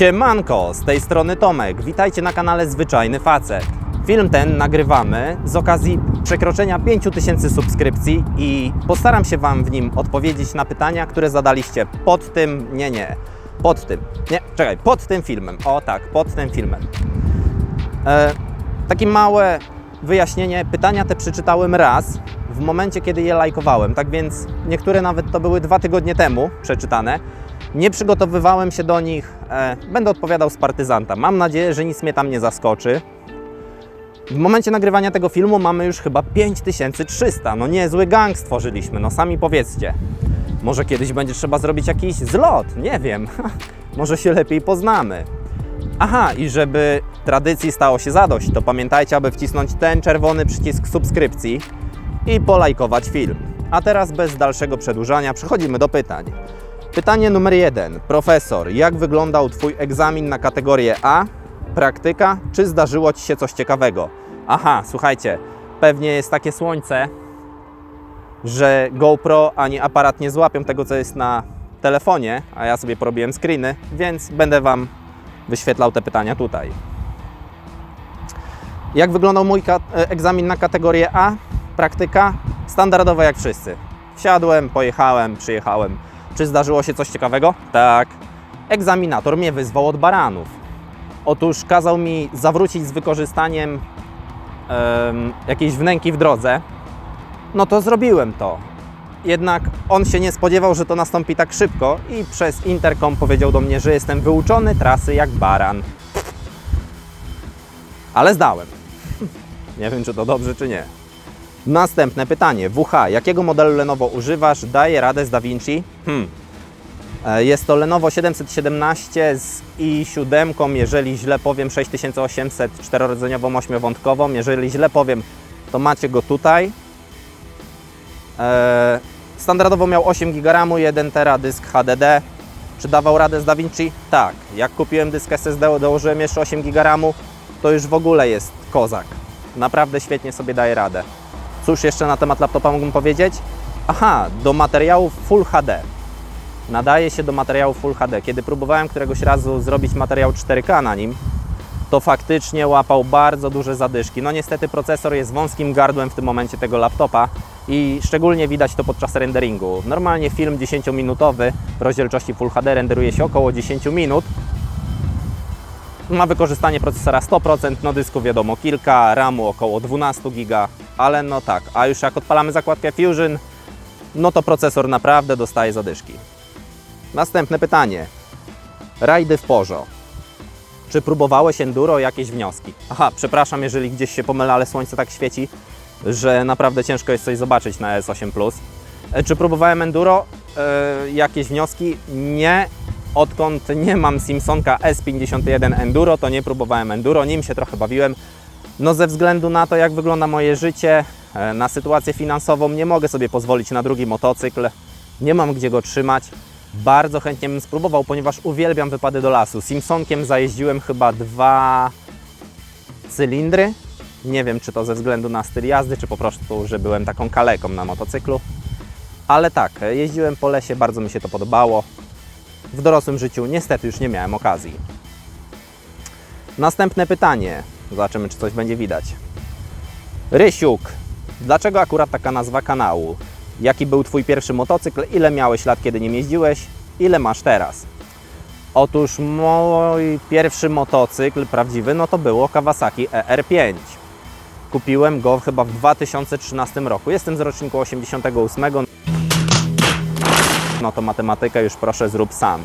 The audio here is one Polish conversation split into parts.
Siemanko, z tej strony Tomek. Witajcie na kanale Zwyczajny Facet. Film ten nagrywamy z okazji przekroczenia 5000 subskrypcji i postaram się Wam w nim odpowiedzieć na pytania, które zadaliście pod tym, nie, nie, pod tym, nie, czekaj, pod tym filmem. O tak, pod tym filmem. E, takie małe wyjaśnienie. Pytania te przeczytałem raz w momencie, kiedy je lajkowałem. Tak więc niektóre nawet to były dwa tygodnie temu przeczytane. Nie przygotowywałem się do nich. E, będę odpowiadał z partyzanta. Mam nadzieję, że nic mnie tam nie zaskoczy. W momencie nagrywania tego filmu mamy już chyba 5300. No niezły gang stworzyliśmy, no sami powiedzcie. Może kiedyś będzie trzeba zrobić jakiś zlot, nie wiem. Może się lepiej poznamy. Aha, i żeby tradycji stało się zadość, to pamiętajcie, aby wcisnąć ten czerwony przycisk subskrypcji i polajkować film. A teraz bez dalszego przedłużania przechodzimy do pytań. Pytanie numer jeden. Profesor, jak wyglądał Twój egzamin na kategorię A? Praktyka, czy zdarzyło Ci się coś ciekawego? Aha, słuchajcie, pewnie jest takie słońce, że GoPro ani aparat nie złapią tego, co jest na telefonie, a ja sobie porobiłem screeny, więc będę Wam wyświetlał te pytania tutaj. Jak wyglądał mój e, egzamin na kategorię A? Praktyka standardowa jak wszyscy. Wsiadłem, pojechałem, przyjechałem. Czy zdarzyło się coś ciekawego? Tak. Egzaminator mnie wyzwał od baranów. Otóż kazał mi zawrócić z wykorzystaniem em, jakiejś wnęki w drodze. No to zrobiłem to. Jednak on się nie spodziewał, że to nastąpi tak szybko i przez interkom powiedział do mnie, że jestem wyuczony trasy jak baran. Ale zdałem. Nie wiem, czy to dobrze, czy nie. Następne pytanie. WH. Jakiego modelu Lenovo używasz? Daje radę z DaVinci? Hmm. E, Jest to Lenovo 717 z i7, jeżeli źle powiem 6800 czterorodzeniową ośmiowątkową. Jeżeli źle powiem, to macie go tutaj. E, Standardowo miał 8 GB RAMu, 1 tera dysk HDD. Czy dawał radę z DaVinci? Tak. Jak kupiłem dysk SSD, dołożyłem jeszcze 8 GB RAMu, to już w ogóle jest kozak. Naprawdę świetnie sobie daje radę. Cóż jeszcze na temat laptopa mógłbym powiedzieć? Aha, do materiałów Full HD. Nadaje się do materiału Full HD. Kiedy próbowałem któregoś razu zrobić materiał 4K na nim, to faktycznie łapał bardzo duże zadyszki. No niestety procesor jest wąskim gardłem w tym momencie tego laptopa i szczególnie widać to podczas renderingu. Normalnie film 10-minutowy w rozdzielczości Full HD renderuje się około 10 minut. Ma wykorzystanie procesora 100%, no dysku wiadomo kilka, RAMu około 12 GB, ale no tak, a już jak odpalamy zakładkę Fusion, no to procesor naprawdę dostaje zadyszki. Następne pytanie. Rajdy w Porzo. Czy próbowałeś enduro jakieś wnioski? Aha, przepraszam, jeżeli gdzieś się pomylę, ale słońce tak świeci, że naprawdę ciężko jest coś zobaczyć na S8 Plus. E, Czy próbowałem enduro? E, jakieś wnioski? Nie. Odkąd nie mam Simpsonka S51 Enduro, to nie próbowałem enduro, nim się trochę bawiłem. No ze względu na to, jak wygląda moje życie, e, na sytuację finansową, nie mogę sobie pozwolić na drugi motocykl. Nie mam gdzie go trzymać. Bardzo chętnie bym spróbował, ponieważ uwielbiam wypady do lasu. Simpsonkiem zajeździłem chyba dwa cylindry. Nie wiem, czy to ze względu na styl jazdy, czy po prostu, że byłem taką kaleką na motocyklu. Ale tak, jeździłem po lesie, bardzo mi się to podobało. W dorosłym życiu niestety już nie miałem okazji. Następne pytanie. Zobaczymy, czy coś będzie widać. Rysiuk, dlaczego akurat taka nazwa kanału? Jaki był Twój pierwszy motocykl? Ile miałeś lat, kiedy nim jeździłeś? Ile masz teraz? Otóż mój pierwszy motocykl prawdziwy, no to było Kawasaki ER5. Kupiłem go chyba w 2013 roku. Jestem z roczniku 88. No to matematykę już proszę zrób sam.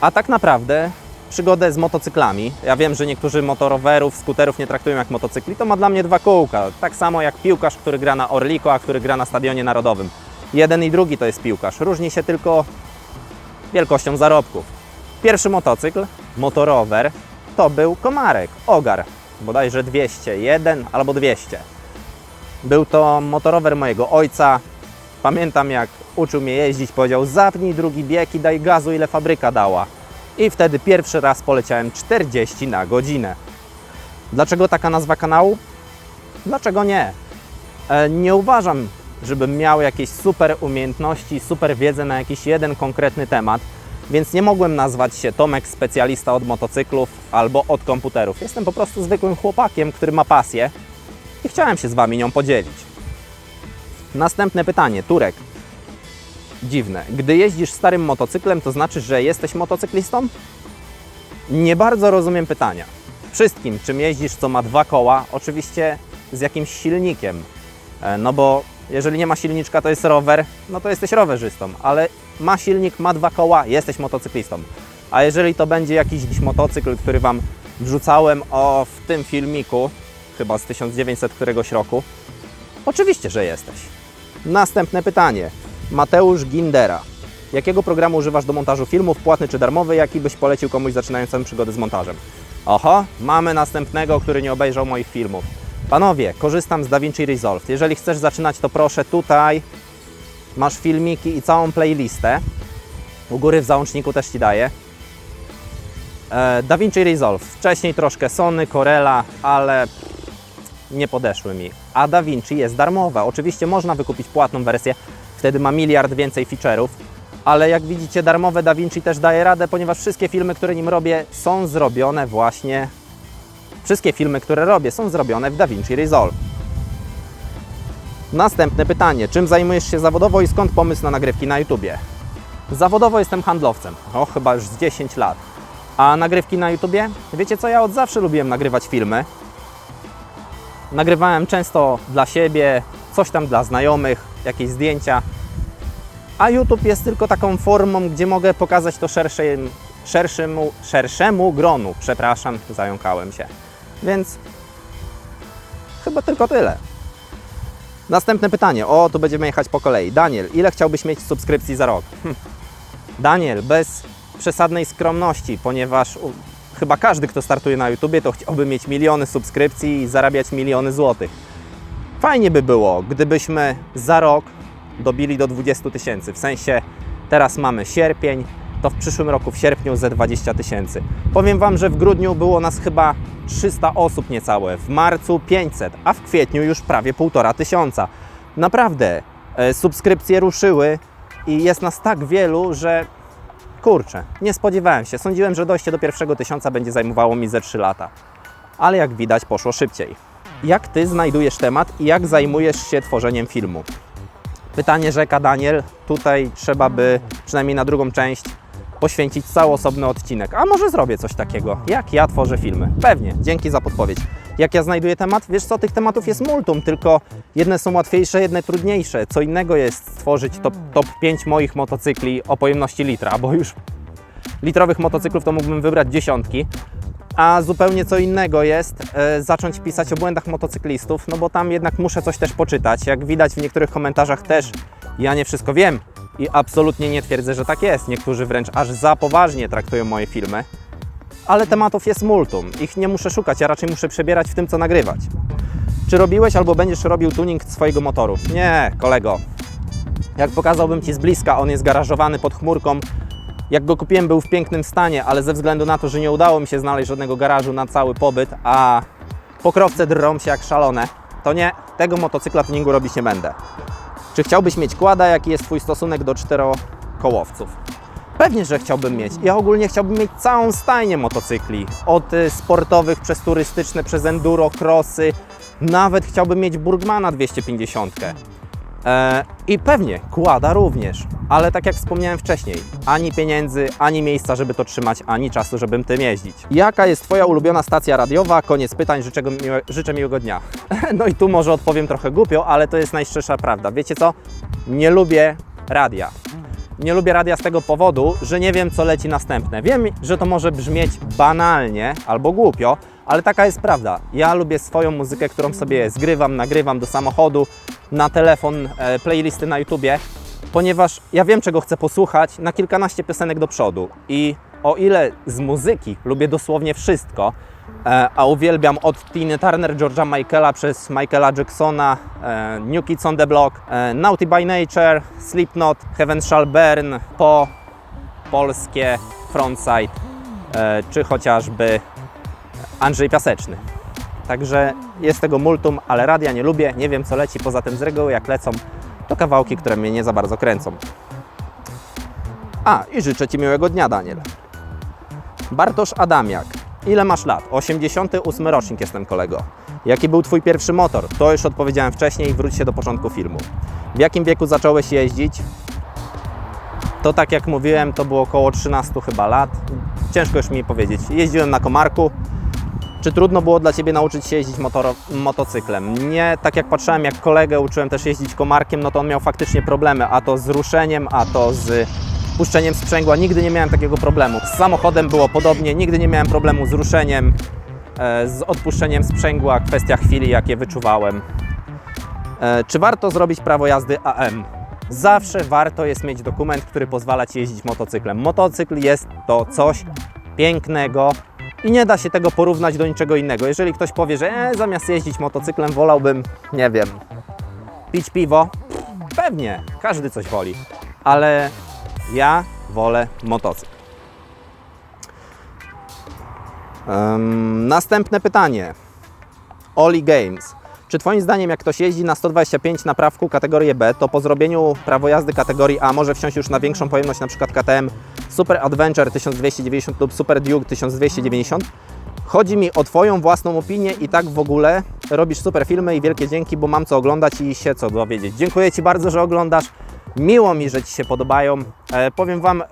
A tak naprawdę przygodę z motocyklami. Ja wiem, że niektórzy motorowerów, skuterów nie traktują jak motocykli. To ma dla mnie dwa kółka. Tak samo jak piłkarz, który gra na Orliko, a który gra na Stadionie Narodowym. Jeden i drugi to jest piłkarz. Różni się tylko wielkością zarobków. Pierwszy motocykl, motorower, to był Komarek, Ogar, bodajże 201 albo 200. Był to motorower mojego ojca. Pamiętam jak uczył mnie jeździć, powiedział zapnij drugi bieg i daj gazu ile fabryka dała. I wtedy pierwszy raz poleciałem 40 na godzinę. Dlaczego taka nazwa kanału? Dlaczego nie? E, Nie uważam, żebym miał jakieś super umiejętności, super wiedzę na jakiś jeden konkretny temat. Więc nie mogłem nazwać się Tomek specjalista od motocyklów albo od komputerów. Jestem po prostu zwykłym chłopakiem, który ma pasję i chciałem się z Wami nią podzielić. Następne pytanie, Turek. Dziwne. Gdy jeździsz starym motocyklem, to znaczy, że jesteś motocyklistą? Nie bardzo rozumiem pytania. Wszystkim, czym jeździsz, co ma dwa koła, oczywiście z jakimś silnikiem. E, No bo jeżeli nie ma silniczka, to jest rower, no to jesteś rowerzystą, ale ma silnik, ma dwa koła, jesteś motocyklistą. A jeżeli to będzie jakiś motocykl, który Wam wrzucałem o w tym filmiku, chyba z 1900 któregoś roku, oczywiście, że jesteś. Następne pytanie. Mateusz Gindera. Jakiego programu używasz do montażu filmów, płatny czy darmowy, jaki byś polecił komuś zaczynającemu przygodę z montażem? Oho, mamy następnego, który nie obejrzał moich filmów. Panowie, korzystam z DaVinci Resolve. Jeżeli chcesz zaczynać, to proszę tutaj masz filmiki i całą playlistę. U góry w załączniku też Ci daję. E, DaVinci Resolve. Wcześniej troszkę Sony, Corella, ale nie podeszły mi. A DaVinci jest darmowe. Oczywiście można wykupić płatną wersję, wtedy ma miliard więcej feature'ów, ale jak widzicie darmowe DaVinci też daje radę, ponieważ wszystkie filmy, które nim robię są zrobione właśnie Wszystkie filmy, które robię są zrobione w DaVinci Resolve. Następne pytanie. Czym zajmujesz się zawodowo i skąd pomysł na nagrywki na YouTubie? Zawodowo jestem handlowcem. O, chyba już z 10 lat. A nagrywki na YouTubie? Wiecie co, ja od zawsze lubiłem nagrywać filmy. Nagrywałem często dla siebie, coś tam dla znajomych, jakieś zdjęcia. A YouTube jest tylko taką formą, gdzie mogę pokazać to szerszym, szerszemu, szerszemu gronu. Przepraszam, zająkałem się. Więc chyba tylko tyle. Następne pytanie. O, tu będziemy jechać po kolei. Daniel, ile chciałbyś mieć subskrypcji za rok? Hm. Daniel, bez przesadnej skromności, ponieważ u, chyba każdy, kto startuje na YouTubie, to chciałby mieć miliony subskrypcji i zarabiać miliony złotych. Fajnie by było, gdybyśmy za rok dobili do 20 tysięcy. W sensie teraz mamy sierpień, to w przyszłym roku w sierpniu ze 20 tysięcy. Powiem Wam, że w grudniu było nas chyba 300 osób niecałe, w marcu 500, a w kwietniu już prawie 1,5 tysiąca. Naprawdę, e, subskrypcje ruszyły i jest nas tak wielu, że kurczę, nie spodziewałem się. Sądziłem, że dojście do pierwszego tysiąca będzie zajmowało mi ze 3 lata. Ale jak widać, poszło szybciej. Jak Ty znajdujesz temat i jak zajmujesz się tworzeniem filmu? Pytanie rzeka Daniel. Tutaj trzeba by przynajmniej na drugą część poświęcić cały osobny odcinek. A może zrobię coś takiego, jak ja tworzę filmy. Pewnie, dzięki za podpowiedź. Jak ja znajduję temat? Wiesz co, tych tematów jest multum, tylko jedne są łatwiejsze, jedne trudniejsze. Co innego jest stworzyć top, top 5 moich motocykli o pojemności litra, bo już litrowych motocyklów to mógłbym wybrać dziesiątki. A zupełnie co innego jest e, zacząć pisać o błędach motocyklistów, no bo tam jednak muszę coś też poczytać. Jak widać w niektórych komentarzach też ja nie wszystko wiem i absolutnie nie twierdzę, że tak jest. Niektórzy wręcz aż za poważnie traktują moje filmy. Ale tematów jest multum. Ich nie muszę szukać, ja raczej muszę przebierać w tym, co nagrywać. Czy robiłeś albo będziesz robił tuning swojego motoru? Nie, kolego. Jak pokazałbym Ci z bliska, on jest garażowany pod chmurką. Jak go kupiłem, był w pięknym stanie, ale ze względu na to, że nie udało mi się znaleźć żadnego garażu na cały pobyt, a pokrowce drą się jak szalone, to nie, tego motocykla tuningu robić nie będę. Czy chciałbyś mieć kłada? Jaki jest Twój stosunek do czterokołowców? Pewnie, że chciałbym mieć. Ja ogólnie chciałbym mieć całą stajnię motocykli. Od y, sportowych przez turystyczne, przez enduro, crossy. Nawet chciałbym mieć Burgmana 250. E, I pewnie kłada również, ale tak jak wspomniałem wcześniej, ani pieniędzy, ani miejsca, żeby to trzymać, ani czasu, żebym tym jeździć. Jaka jest Twoja ulubiona stacja radiowa? Koniec pytań, życzę, miłe, życzę miłego dnia. No i tu może odpowiem trochę głupio, ale to jest najszczersza prawda. Wiecie co? Nie lubię radia. Nie lubię radia z tego powodu, że nie wiem, co leci następne. Wiem, że to może brzmieć banalnie albo głupio, ale taka jest prawda. Ja lubię swoją muzykę, którą sobie zgrywam, nagrywam do samochodu, na telefon, e, playlisty na YouTubie, ponieważ ja wiem, czego chcę posłuchać na kilkanaście piosenek do przodu. I o ile z muzyki lubię dosłownie wszystko, e, a uwielbiam od Tiny Turner, George'a Michaela przez Michaela Jacksona, e, New Kids on the Block, Naughty by Nature, Slipknot, Heaven Shall Burn, po polskie Frontside, czy chociażby Andrzej Piaseczny. Także jest tego multum, ale radia nie lubię, nie wiem co leci, poza tym z reguły jak lecą, to kawałki, które mnie nie za bardzo kręcą. A, i życzę Ci miłego dnia, Daniel. Bartosz Adamiak. Ile masz lat? 88 rocznik jestem kolego. Jaki był Twój pierwszy motor? To już odpowiedziałem wcześniej, wróć się do początku filmu. W jakim wieku zacząłeś jeździć? To tak jak mówiłem, to było około 13 chyba lat. Ciężko już mi powiedzieć. Jeździłem na komarku. Czy trudno było dla Ciebie nauczyć się jeździć motoro, motocyklem? Nie, tak jak patrzyłem, jak kolegę uczyłem też jeździć komarkiem, no to on miał faktycznie problemy, a to z ruszeniem, a to z puszczeniem sprzęgła. Nigdy nie miałem takiego problemu. Z samochodem było podobnie, nigdy nie miałem problemu z ruszeniem, e, z odpuszczeniem sprzęgła, kwestia chwili, jakie wyczuwałem. E, Czy warto zrobić prawo jazdy AM? Zawsze warto jest mieć dokument, który pozwala Ci jeździć motocyklem. Motocykl jest to coś pięknego i nie da się tego porównać do niczego innego. Jeżeli ktoś powie, że e, zamiast jeździć motocyklem wolałbym, nie wiem, pić piwo, pewnie, każdy coś woli, ale ja wolę motocykl. Em, następne pytanie. Oli Games. Czy Twoim zdaniem, jak ktoś jeździ na 125 na prawku kategorii B, to po zrobieniu prawo jazdy kategorii A może wsiąść już na większą pojemność, np. KTM Super Adventure 1290 lub Super Duke 1290? Chodzi mi o Twoją własną opinię i tak w ogóle robisz super filmy i wielkie dzięki, bo mam co oglądać i się co dowiedzieć. Dziękuję Ci bardzo, że oglądasz. Miło mi, że Ci się podobają. E, powiem Wam e,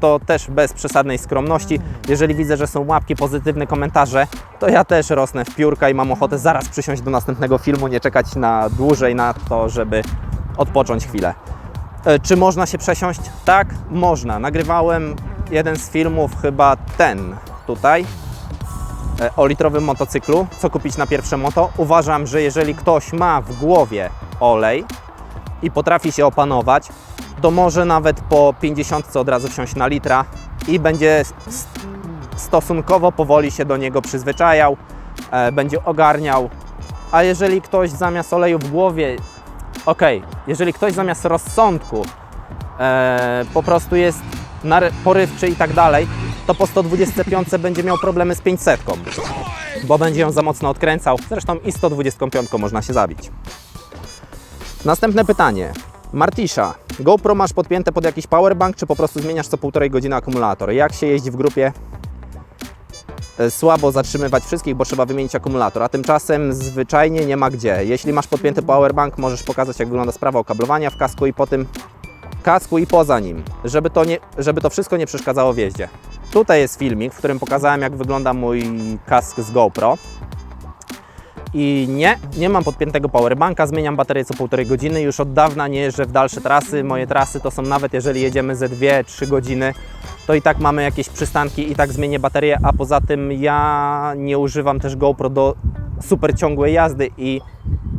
to też bez przesadnej skromności. Jeżeli widzę, że są łapki, pozytywne komentarze, to ja też rosnę w piórka i mam ochotę zaraz przysiąść do następnego filmu, nie czekać na dłużej na to, żeby odpocząć chwilę. E, Czy można się przesiąść? Tak, można. Nagrywałem jeden z filmów, chyba ten tutaj, e, o litrowym motocyklu, co kupić na pierwsze moto. Uważam, że jeżeli ktoś ma w głowie olej i potrafi się opanować, to może nawet po 50 od razu wsiąść na litra i będzie stosunkowo powoli się do niego przyzwyczajał, e, będzie ogarniał. A jeżeli ktoś zamiast oleju w głowie, okej, jeżeli ktoś zamiast rozsądku e, po prostu jest porywczy i tak dalej, to po 125 będzie miał problemy z 500, bo będzie ją za mocno odkręcał. Zresztą i 125 można się zabić. Następne pytanie. Martisza, GoPro masz podpięte pod jakiś powerbank, czy po prostu zmieniasz co półtorej godziny akumulator? Jak się jeździ w grupie? E, Słabo zatrzymywać wszystkich, bo trzeba wymienić akumulator, a tymczasem zwyczajnie nie ma gdzie. Jeśli masz podpięty powerbank, możesz pokazać jak wygląda sprawa okablowania w kasku i po tym kasku i poza nim, żeby to, nie, żeby to wszystko nie przeszkadzało w jeździe. Tutaj jest filmik, w którym pokazałem jak wygląda mój kask z GoPro. I nie, nie mam podpiętego powerbanka, zmieniam baterię co półtorej godziny. Już od dawna nie jeżdżę w dalsze trasy. Moje trasy to są nawet jeżeli jedziemy ze 2-3 godziny, to i tak mamy jakieś przystanki i tak zmienię baterię, a poza tym ja nie używam też GoPro do super ciągłej jazdy i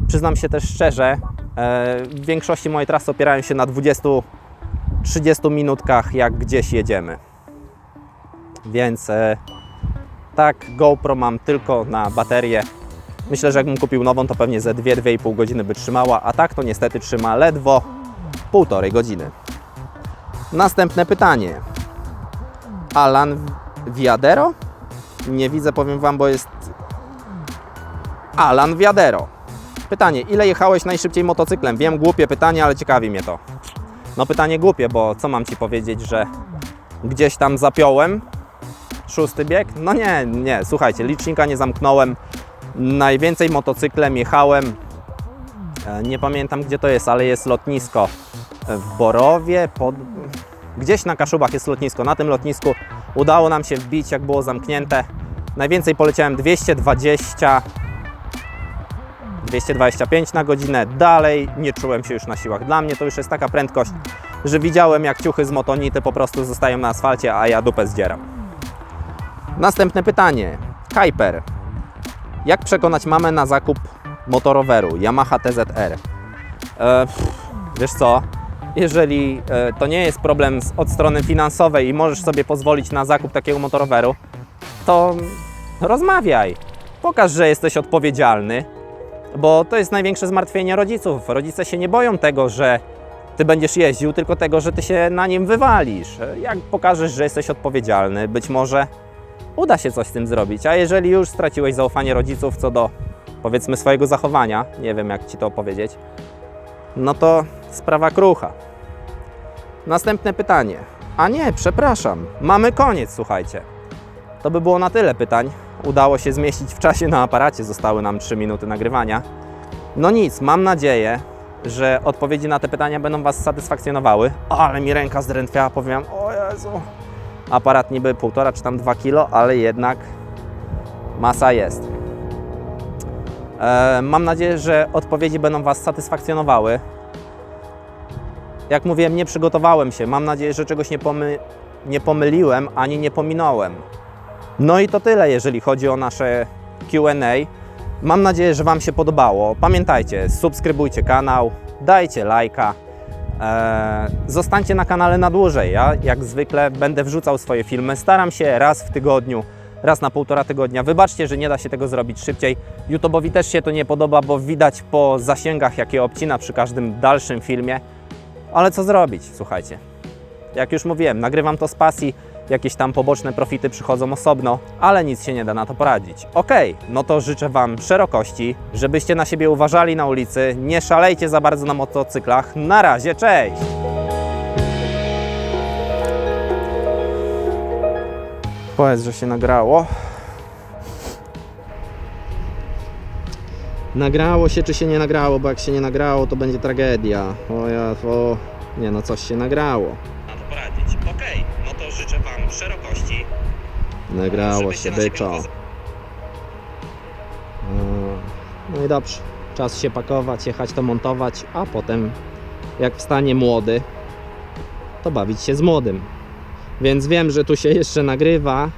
przyznam się też szczerze, e, w większości moje trasy opierają się na 20-30 minutkach, jak gdzieś jedziemy. Więc e, tak, GoPro mam tylko na baterię. Myślę, że jakbym kupił nową, to pewnie ze 2-2,5 godziny by trzymała, a tak to niestety trzyma ledwo półtorej godziny. Następne pytanie. Alan Viadero? Nie widzę, powiem Wam, bo jest Alan Viadero. Pytanie, ile jechałeś najszybciej motocyklem? Wiem, głupie pytanie, ale ciekawi mnie to. No pytanie głupie, bo co mam Ci powiedzieć, że gdzieś tam zapiąłem szósty bieg? No nie, nie, słuchajcie, licznika nie zamknąłem. Najwięcej motocyklem jechałem, e, nie pamiętam gdzie to jest, ale jest lotnisko w Borowie, pod... gdzieś na Kaszubach jest lotnisko. Na tym lotnisku udało nam się wbić, jak było zamknięte. Najwięcej poleciałem 220, 225 na godzinę. Dalej nie czułem się już na siłach. Dla mnie to już jest taka prędkość, że widziałem jak ciuchy z motonity po prostu zostają na asfalcie, a ja dupę zdzieram. Następne pytanie. Kuiper. Jak przekonać mamę na zakup motoroweru Yamaha TZR? E, wiesz co? Jeżeli e, to nie jest problem z, od strony finansowej i możesz sobie pozwolić na zakup takiego motoroweru, to rozmawiaj. Pokaż, że jesteś odpowiedzialny, bo to jest największe zmartwienie rodziców. Rodzice się nie boją tego, że ty będziesz jeździł, tylko tego, że ty się na nim wywalisz. Jak pokażesz, że jesteś odpowiedzialny, być może uda się coś z tym zrobić. A jeżeli już straciłeś zaufanie rodziców co do powiedzmy swojego zachowania, nie wiem jak ci to powiedzieć, no to sprawa krucha. Następne pytanie. A nie, przepraszam. Mamy koniec, słuchajcie. To by było na tyle pytań. Udało się zmieścić w czasie na aparacie, zostały nam 3 minuty nagrywania. No nic, mam nadzieję, że odpowiedzi na te pytania będą Was satysfakcjonowały. Ale mi ręka zdrętwiała, powiem, o Jezu. Aparat niby 1,5 czy tam 2 kg, ale jednak masa jest. E, mam nadzieję, że odpowiedzi będą Was satysfakcjonowały. Jak mówiłem, nie przygotowałem się. Mam nadzieję, że czegoś nie, pomy nie pomyliłem ani nie pominąłem. No i to tyle, jeżeli chodzi o nasze QA. Mam nadzieję, że Wam się podobało. Pamiętajcie, subskrybujcie kanał, dajcie lajka. Eee, zostańcie na kanale na dłużej. Ja jak zwykle będę wrzucał swoje filmy. Staram się raz w tygodniu, raz na półtora tygodnia. Wybaczcie, że nie da się tego zrobić szybciej. YouTube'owi też się to nie podoba, bo widać po zasięgach, jakie obcina przy każdym dalszym filmie. Ale co zrobić, słuchajcie. Jak już mówiłem, nagrywam to z pasji, jakieś tam poboczne profity przychodzą osobno, ale nic się nie da na to poradzić. Okej, no to życzę Wam szerokości, żebyście na siebie uważali na ulicy, nie szalejcie za bardzo na motocyklach. Na razie, cześć! Powiedz, że się nagrało. Nagrało się, czy się nie nagrało, bo jak się nie nagrało, to będzie tragedia. O ja, o... Nie no, coś się nagrało. Na to poradzić. Okej, no to życzę Wam szerokości. Nagrało się byczo. No i dobrze. Czas się pakować, jechać to montować, a potem jak wstanie młody, to bawić się z młodym. Więc wiem, że tu się jeszcze nagrywa,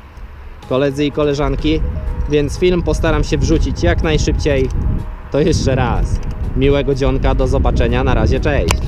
koledzy i koleżanki, więc film postaram się wrzucić jak najszybciej. To jeszcze raz. Miłego dzionka, do zobaczenia, na razie, cześć.